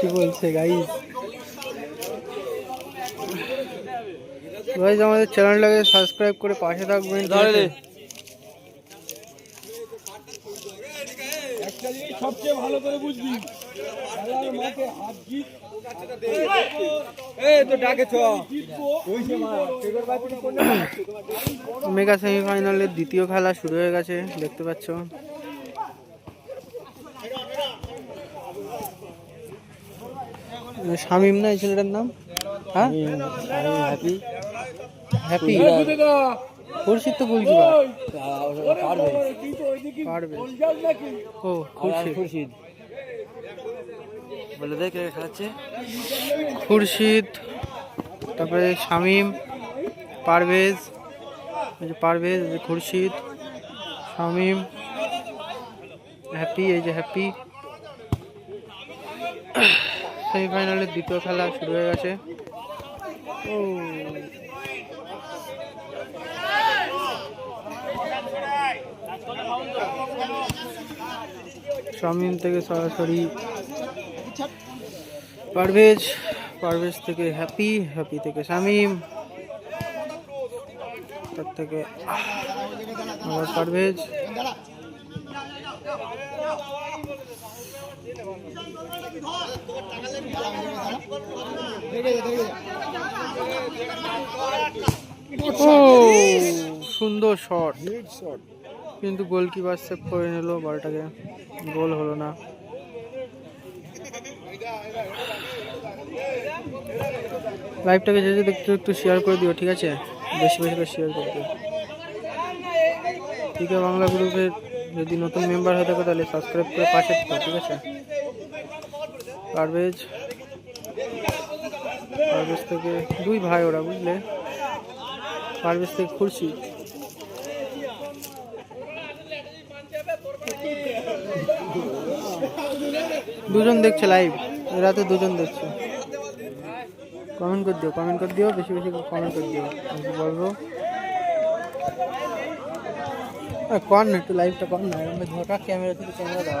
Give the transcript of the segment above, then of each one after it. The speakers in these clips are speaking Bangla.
কি বলছে গাইস গাইস আমাদের চ্যানেলটাকে সাবস্ক্রাইব করে পাশে থাকবেন সবচেয়ে ভালো করে বুঝবি মেগা সেমিফাইনালের দ্বিতীয় খেলা শুরু হয়ে গেছে দেখতে পাচ্ছ? শামিম না এই ছেলেটার নাম? হ্যাঁ? হ্যাপি হ্যাপি খুরশিদ তো পারবে। ও খুরশিদ। বলে দেখ খেলাচ্ছে খুরশিদ তারপরে শামিম পারভেজ যে পারভেজ খুরশিদ শামিম হ্যাপি এই যে হ্যাপি সেমিফাইনালের দ্বিতীয় খেলা শুরু হয়ে গেছে। ও। শামিম থেকে সরাসরি পারভেজ পারভেজ থেকে হ্যাপি হ্যাপি থেকে শামিম, তার থেকে পারভেজ। সুন্দর শট কিন্তু গোলকিপার সেভ করে নিল বলটাকে। গোল হলো না। লাইভটাকে যে যে দেখতে একটু শেয়ার করে দিও, ঠিক আছে? বেশি বেশি করে শেয়ার করে দিও। ঠিক আছে বাংলা গ্রুপের যদি নতুন মেম্বার হয়ে থাকো, তাহলে সাবস্ক্রাইব করে পাশে থেকো, ঠিক আছে? পারভেজ পারভেজ থেকে দুই ভাই ওরা, বুঝলে? পারভেজ থেকে খুরশি। দুজন দেখছে লাইভ রাতে দুজন দেখছে। কমেন্ট করে দিও কমেন্ট করে দিও, বেশি বেশি কমেন্ট করে দিও। আমি বলব? কর না, একটু লাইভটা কর না ঝোঁকা ক্যামেরা থেকে ক্যামেরা দাও।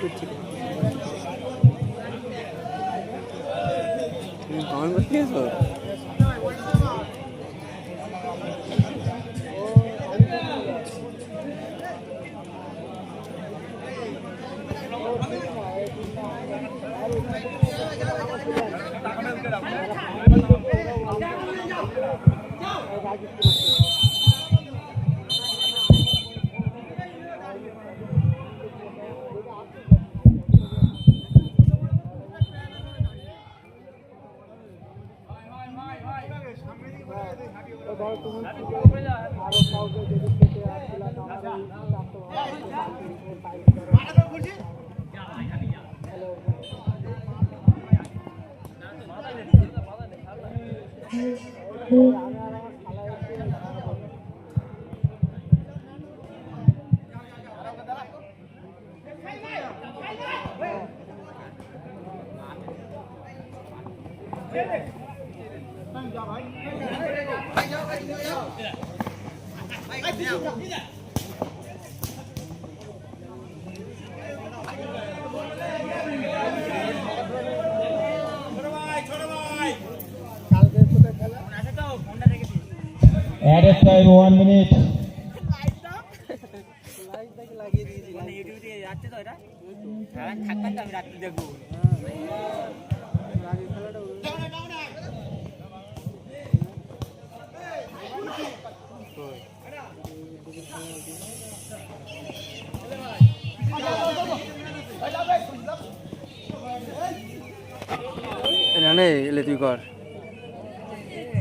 কমেন্ট করছি। তুমি কমেন্ট করতে Added time one minute.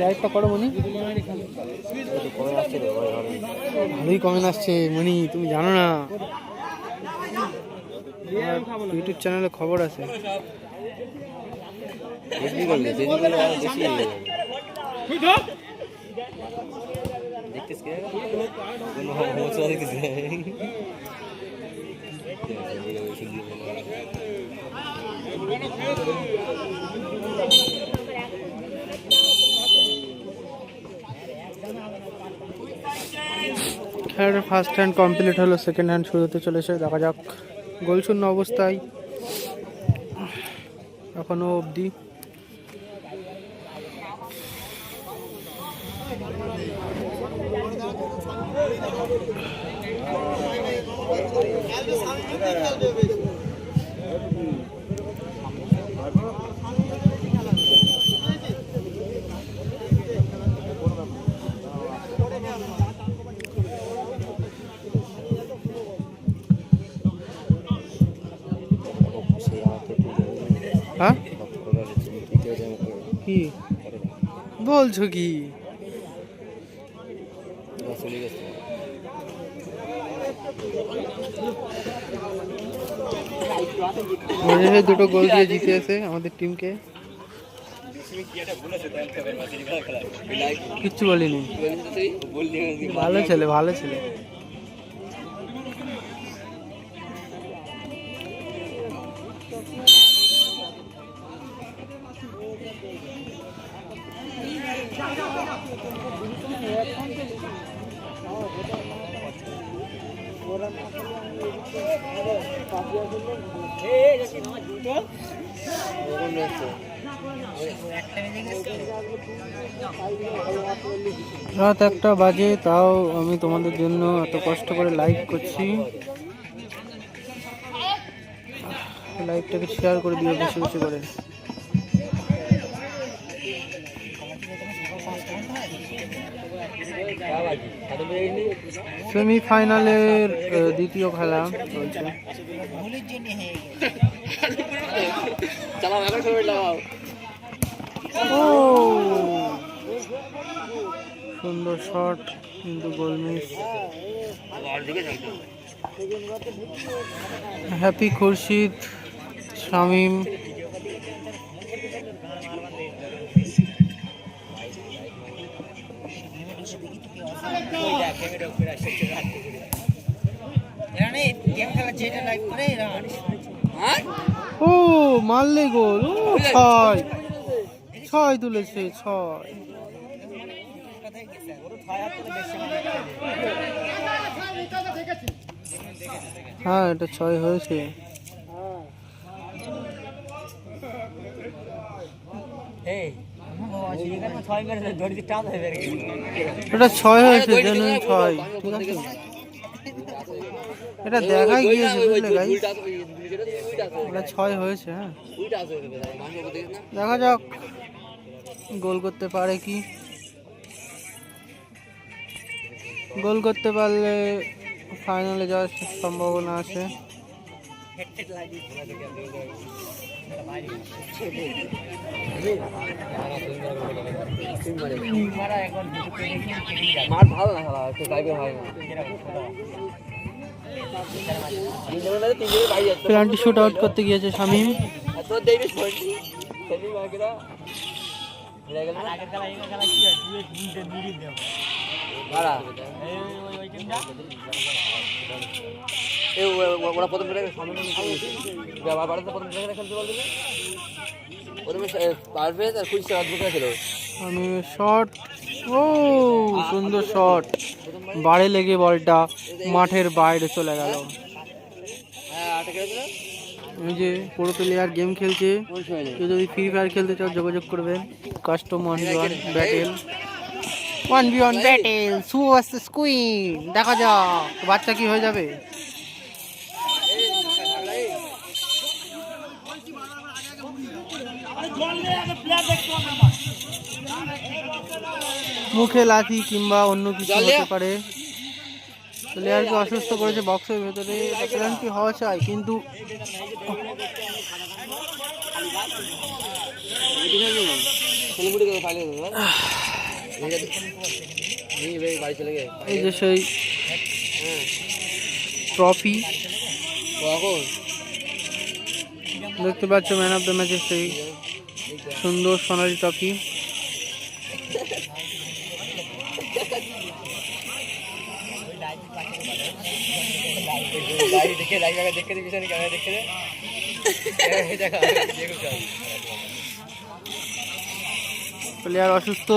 লাইভটা করো মনি ভালোই কমেন্ট আসছে? মনি তুমি জানো না। ইউটিউব চ্যানেলে খবর আছে। খেলাটা ফার্স্ট হ্যান্ড কমপ্লিট হলো সেকেন্ড হ্যান্ড শুরু হতে চলেছে, দেখা যাক। গোলশূন্য অবস্থায় এখনও অবধি সেই আমার তো একটু হ্যাঁ? কি? বলছো কি? মনে দুটো গোল দিয়ে জিতিয়েছে আমাদের টিমকে কিচ্ছু বলিনি বললি ভালো ছেলে ভালো ছেলে রাত একটা বাজে, তাও আমি তোমাদের জন্য এত কষ্ট করে লাইভ করছি। লাইভটাকে শেয়ার করে দিও, বেশি বেশি করে। সেমিফাইনালের দ্বিতীয় খেলা ও! সুন্দর শট কিন্তু goal miss. Happy Khurshid Shamim. ও মারলে গোল ও ছয় ছয় তুলেছে ছয় হ্যাঁ এটা ছয় হয়েছে এটা ছয় হয়েছে জেনুইন ছয়। ঠিক আছে? এটা দেখাই গিয়েছে বুঝলে গাই এটা ছয় হয়েছে হ্যাঁ। দেখা যাক গোল করতে পারে কি? গোল করতে পারলে ফাইনালে যাওয়ার সম্ভাবনা আছে। মার ভালো না খেলা লাইভে হয় না। পেনাল্টি শুট আউট করতে গিয়েছে শামিম আর ওরা প্রথম করে সামনে ব্যবহার প্রথম করে খেলতে প্রথমে পারভেজ আর কুইস ছিল আমি শট ও সুন্দর শট বাড়ে লেগে বলটা মাঠের বাইরে চলে গেল। হ্যাঁ দিল এই যে পুরো প্লেয়ার গেম খেলছে। কেউ যদি ফ্রি ফায়ার খেলতে চাও যোগাযোগ করবেন custom one v one battle one v one battle সু ভার্সেস কুইন দেখা যাক বাচ্চা কি হয়ে যাবে? মুখে লাথি কিংবা অন্য কিছু হতে পারে। প্লেয়ারকে অসুস্থ করেছে বক্সের ভেতরে। পেনাল্টি হওয়া চাই কিন্তু এই যে সেই ট্রফি। দেখতে পাচ্ছ ম্যান অফ দ্য ম্যাচের সেই সুন্দর সোনালি চল প্লেয়ার অসুস্থ।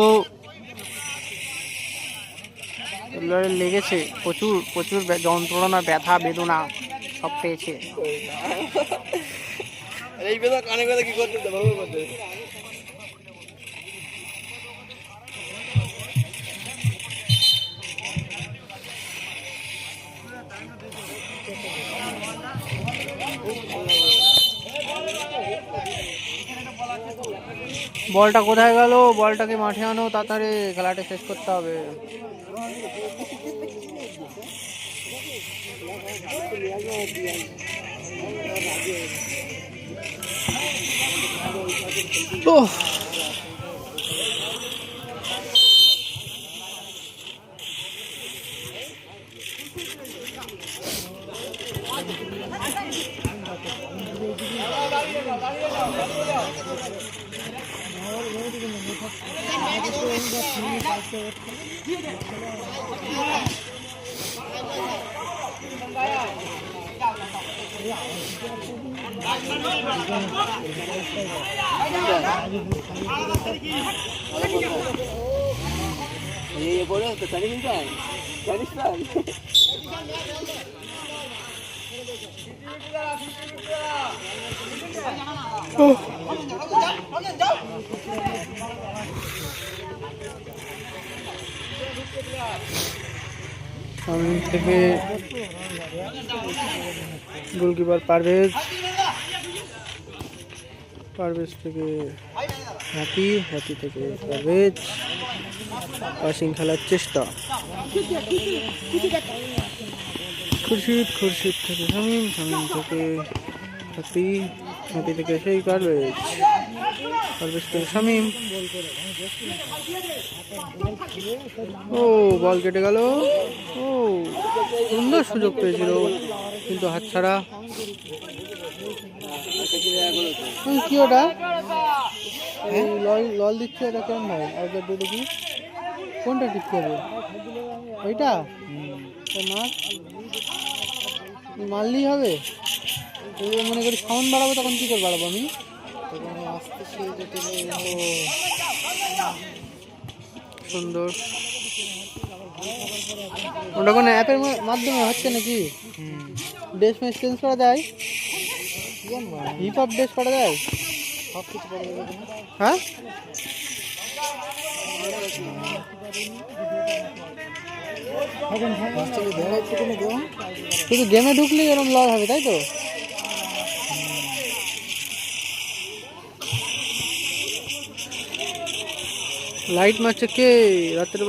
লেগেছে। প্রচুর প্রচুর যন্ত্রণা ব্যথা বেদনা সব পেয়েছে। এই বেদা কানে কথা কি করতে ভালো করতে বলটা কোথায় গেল? বলটাকে মাঠে আনো? তাড়াতাড়ি খেলাটা শেষ করতে হবে। তো Yeah. এই বলে তো জানি কিন্তু জানিস না সামনে থেকে গোলকিপার পারভেজ। পারভেজ থেকে হ্যাপি হ্যাপি থেকে পারভেজ। পাসিং খেলার চেষ্টা। খুরশিদ খুরশিদ থেকে শামিম শামিম থেকে হ্যাপি হ্যাপি থেকে সেই পারভেজ। পারভেজ থেকে শামিম। ও, বল কেটে গেল। ও, সুন্দর সুযোগ পেয়েছিল, কিন্তু হাতছাড়া। ওই কি ওটা? লল লল দিচ্ছে এটা কেমন ভাই? আউটডোর দিয়ে দেখি। কোনটা টিপতে হবে? ওইটা? মারলেই হবে। মনে করি সাউন্ড বাড়াবো তখন কি করে বাড়াবো আমি? সুন্দর। ওটা কোনো অ্যাপের মাধ্যমে হচ্ছে নাকি? ড্রেস ম্যাচ চেঞ্জ করা যায় হিপ হপ ড্রেস করা যায়? সব কিছু হ্যাঁ? শুধু গেমে ঢুকলেই এরকম লস হবে, তাই তো? লাইট মারছে কে রাতের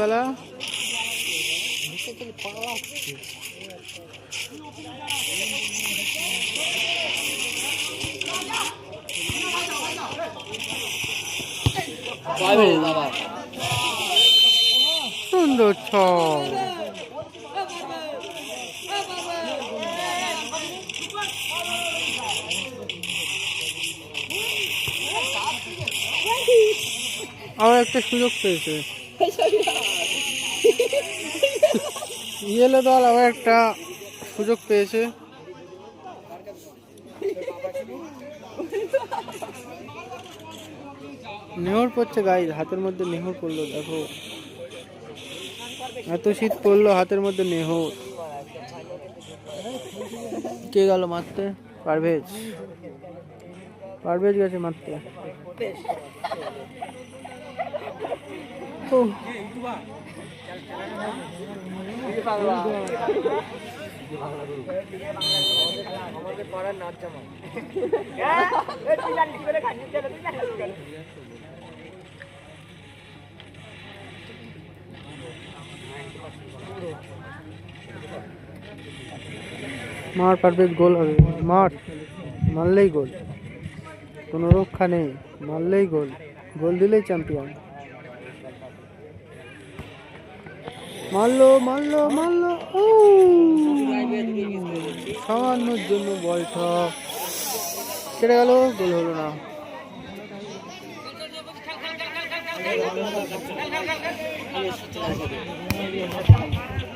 সুন্দর ছক আবার একটা সুযোগ পেয়েছে। ইয়েলো দল আবার একটা সুযোগ পেয়েছে। নেহর পড়ছে গাই হাতের মধ্যে নেহর পড়ল দেখো। এত শীত পড়ল হাতের মধ্যে নেহ কে গেল মারতে? পারভেজ। পারভেজ গেছে মারতে। ও মার পারভেজ গোল হবে। মার, মারলেই গোল। কোনো রক্ষা নেই, মারলেই গোল। গোল দিলেই চ্যাম্পিয়ন। মারলো মারলো মারলো, ও! সামান্যর জন্য বলটা কেটে গেল, গোল হলো না। one minute.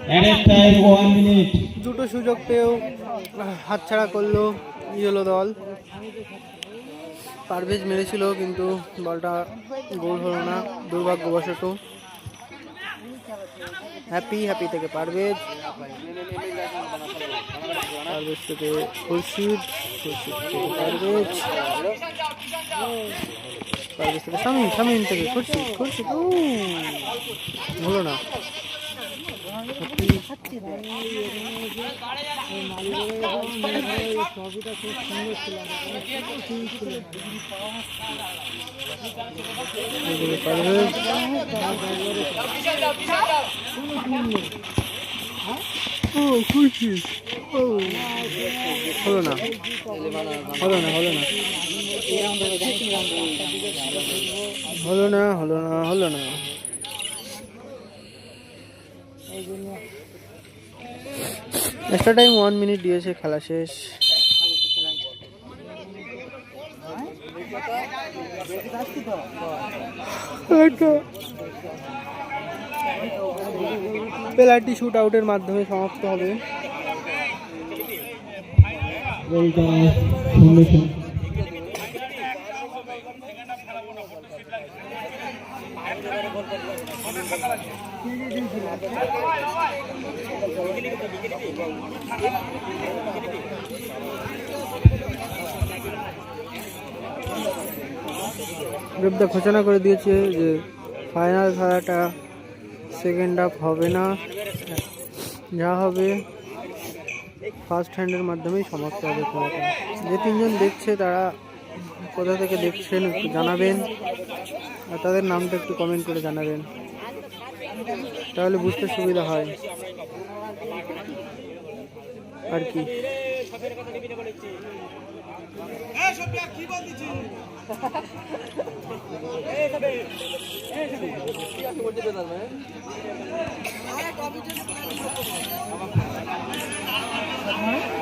দুটো সুযোগ পেয়েও হাতছাড়া করল ইয়েলো দল। পারভেজ মেরেছিল, কিন্তু বলটা গোল হলো না, দুর্ভাগ্যবশত। হ্যাপি হ্যাপি থেকে পারভেজ। পারভেজ থেকে খুরশিদ খুরশিদ থেকে পারভেজ। পারভেজ থেকে শামিম শামিম থেকে খুরশিদ খুরশিদ হলো না। এদিকে পারভেজ ও খুশি ও হলো না হলো না হলো না হলো না হলো না হলো না। এক্সট্রা টাইম ওয়ান মিনিট দিয়েছে খেলা শেষ। পেলারটি শুট আউটের মাধ্যমে সমাপ্ত হবে। গোলটা ঘোষণা করে দিয়েছে যে ফাইনাল খেলাটা সেকেন্ড হাফ হবে না। যা হবে ফার্স্ট হ্যান্ডের মাধ্যমেই সমাপ্ত হবে খেলাটা। যে তিনজন দেখছে তারা কোথা থেকে দেখছেন একটু জানাবেন। আর তাদের নামটা একটু কমেন্ট করে জানাবেন। তাহলে বুঝতে সুবিধা হয়। আর কি?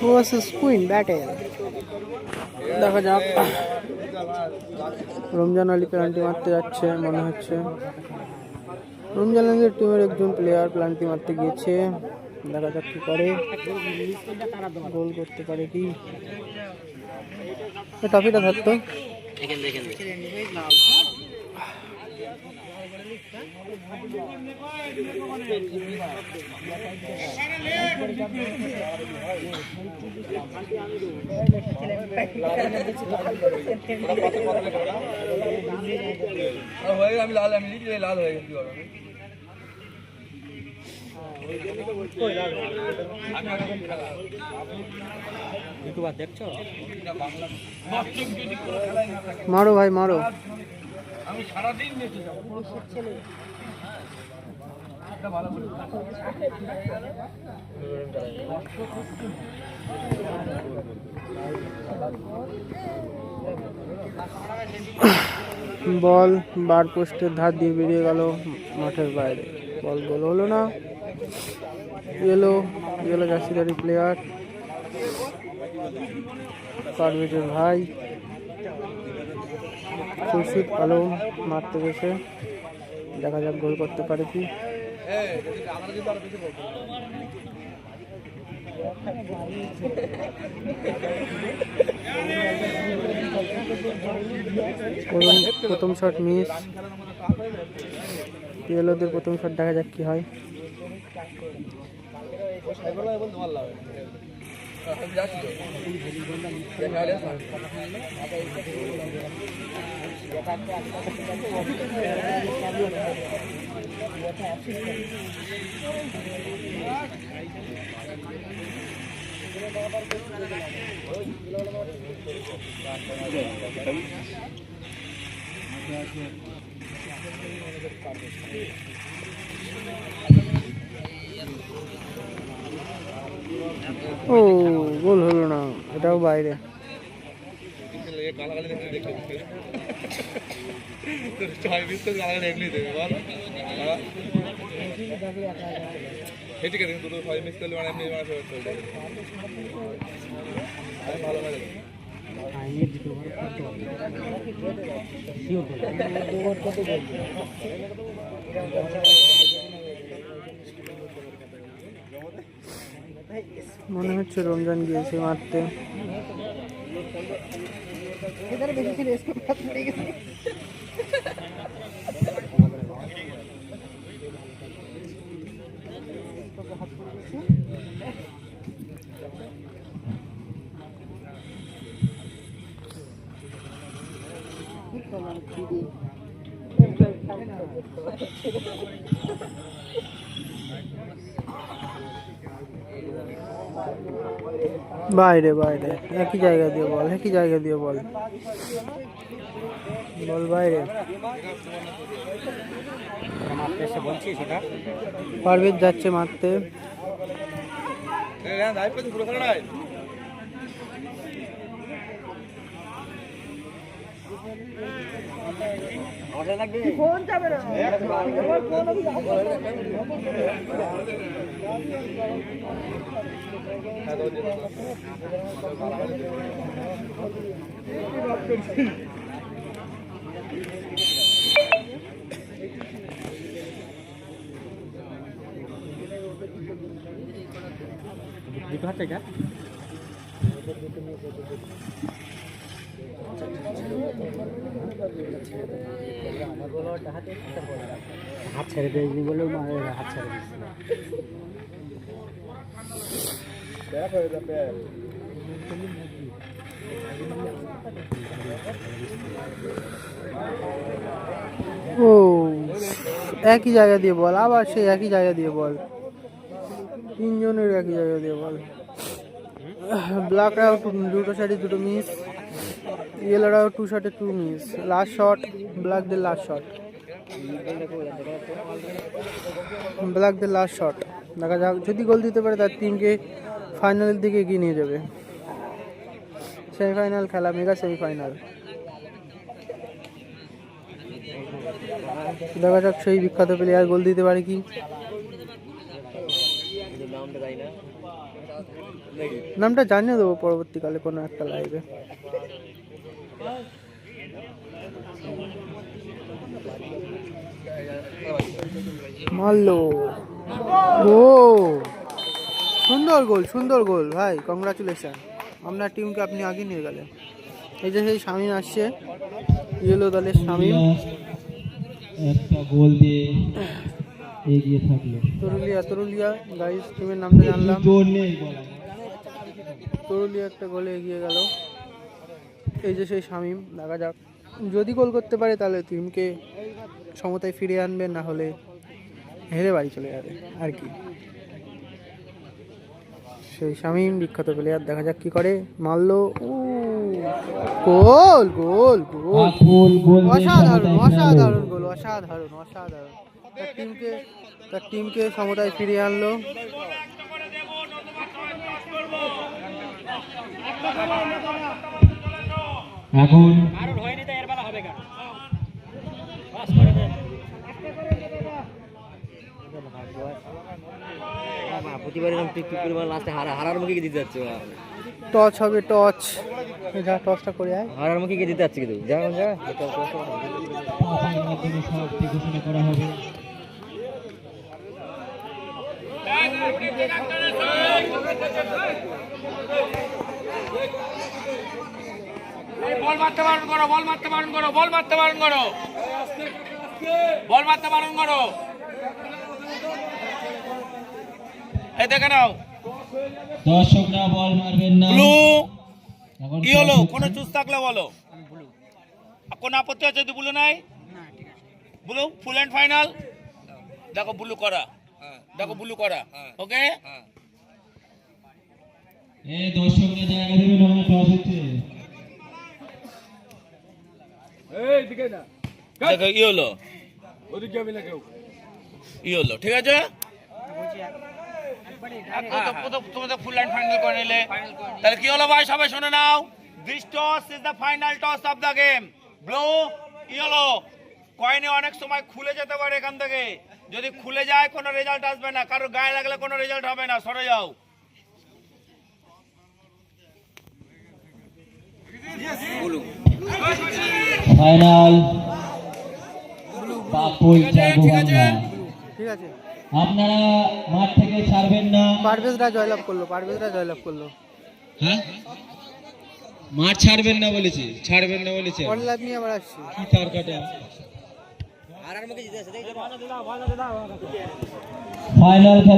ভার্সেস কুইন ব্যাটেল দেখা যাক। রমজান আলী প্লান্টি মারতে যাচ্ছে মনে হচ্ছে। রমজান আলীর টিমের একজন প্লেয়ার প্লান্টি মারতে গিয়েছে। দেখা যাক কি করে। গোল করতে পারে কি? ট্রফিটা ধরতো এখান থেকে এখান থেকে আমি লাল আমি লিখলে লাল হয়ে গেছি মারো ভাই মারো। আমি বল, বার পোস্টের ধার দিয়ে বেরিয়ে গেল মাঠের বাইরে। বল গোল হলো না। ইয়েলো ইয়েলো জার্সিদারি প্লেয়ার পারভেজের ভাই। খুরশিদ আলম মারতে গেছে। দেখা যাক গোল করতে পারে কি। প্রথম শট মিস। ইয়েলোদের প্রথম শট দেখা যাক কি হয়। ও গোল হলো না এটাও বাইরে। ঠিক আছে দুটো ছয় মিস করলে মানে এমনি মানে চলে যাবে আমি ভালো লাগে মনে হচ্ছে রমজান গিয়েছে মারতে। इधर देखिए इसको बात नहीं বাইরে বাইরে। একই জায়গা দিয়ে বল, একই জায়গা দিয়ে বল। বল বাইরে। পারভেজ যাচ্ছে মারতে। লাইভ পুরো হাত ছেড়ে দেয়নি বলে হাত ছেড়ে ও, একই জায়গা দিয়ে বল, আবার সেই একই জায়গা দিয়ে বল। তিনজনের একই জায়গা দিয়ে বল। ব্ল্যাকরাও দুটো সাইডে দুটো মিস ইয়েলোরাও টু শটে টু মিস লাস্ট শট ব্ল্যাকদের লাস্ট শট ব্ল্যাকদের লাস্ট শট দেখা যাক, যদি গোল দিতে পারে তার টিমকে ফাইনালের দিকে এগিয়ে নিয়ে যাবে। সেমিফাইনাল খেলা মেগা সেমিফাইনাল দেখা যাক, সেই বিখ্যাত প্লেয়ার গোল দিতে পারে কি। নামটা জানিয়ে দেবো পরবর্তীকালে কোনো একটা লাইভে মারলো। ও সুন্দর গোল সুন্দর গোল। ভাই কংগ্রাচুলেশন আপনার টিমকে আপনি আগে নিয়ে গেলেন। এই যে সেই শামিম আসছে ইয়েলো দলের শামিম। একটা গোল দিয়ে এগিয়ে থাকল। তরুলিয়া তরুলিয়া গাইস টিমের নামটা জানলাম। তরুলিয়া একটা গোলে এগিয়ে গেল। এই যে সেই শামিম দেখা যাক। যদি গোল করতে পারে তাহলে টিমকে সমতায় ফিরিয়ে আনবে না হলে হেরে বাড়ি চলে যাবে আর কি। সেই শামীম বিখ্যাত প্লেয়ার দেখা যাক কি করে। মারলো। উ, গোল গোল গোল। আফুল গোল অসাধারণ অসাধারণ গোল অসাধারণ অসাধারণ। তার টিমকে তার টিমকে সমতায় ফিরিয়ে আনলো। এখন প্রতিবার এরকম টিক টিক করে লাস্টে হারা হারার মুখে দিতে যাচ্ছে টচ হবে টচ যা টচটা করে আয় হারার মুখে দিতে যাচ্ছে কিন্তু যা যা ঘোষণা করা হবে বল মারতে বারণ করো বল মারতে বারণ করো বল মারতে বারণ করো বল মারতে বারণ করো এই দেখে নাও। দর্শকরা বল মারবেন না। ব্লু কোনো চুজ থাকলে বলো। কোন আপত্তি আছে যদি ব্লু নাই? Blue full and final. দেখো ব্লু করা। দেখো ব্লু করা। ওকে? এ দর্শকরা জায়গা দেবেন ওখানে টস হচ্ছে। দেখো ই হলো। ই হলো ঠিক আছে? তো ফুল অ্যান্ড ফাইনাল করে নিলে। তাহলে কি হলো ভাই? সবাই শুনে নাও। This toss is the final toss of the game blue কয়েনে অনেক সময় খুলে যেতে পারে এখান থেকে। যদি খুলে যায় কোনো রেজাল্ট আসবে না। কারোর গায়ে লাগলে কোনো রেজাল্ট হবে না। সরে যাও। ফাইনাল বাপুল ঠিক আছে। আপনারা মাঠ থেকে ছাড়বেন না। পারভেজরা জয়লাভ করল পারভেজরা জয়লাভ করল। হ্যাঁ? মাঠ ছাড়বেন না বলেছি ছাড়বেন না বলেছি অনলাইন লাইভ নিয়ে আবার আসছি। কি তার কাটা হারার মুখে দিতে যাচ্ছে ফাইনাল খেলা।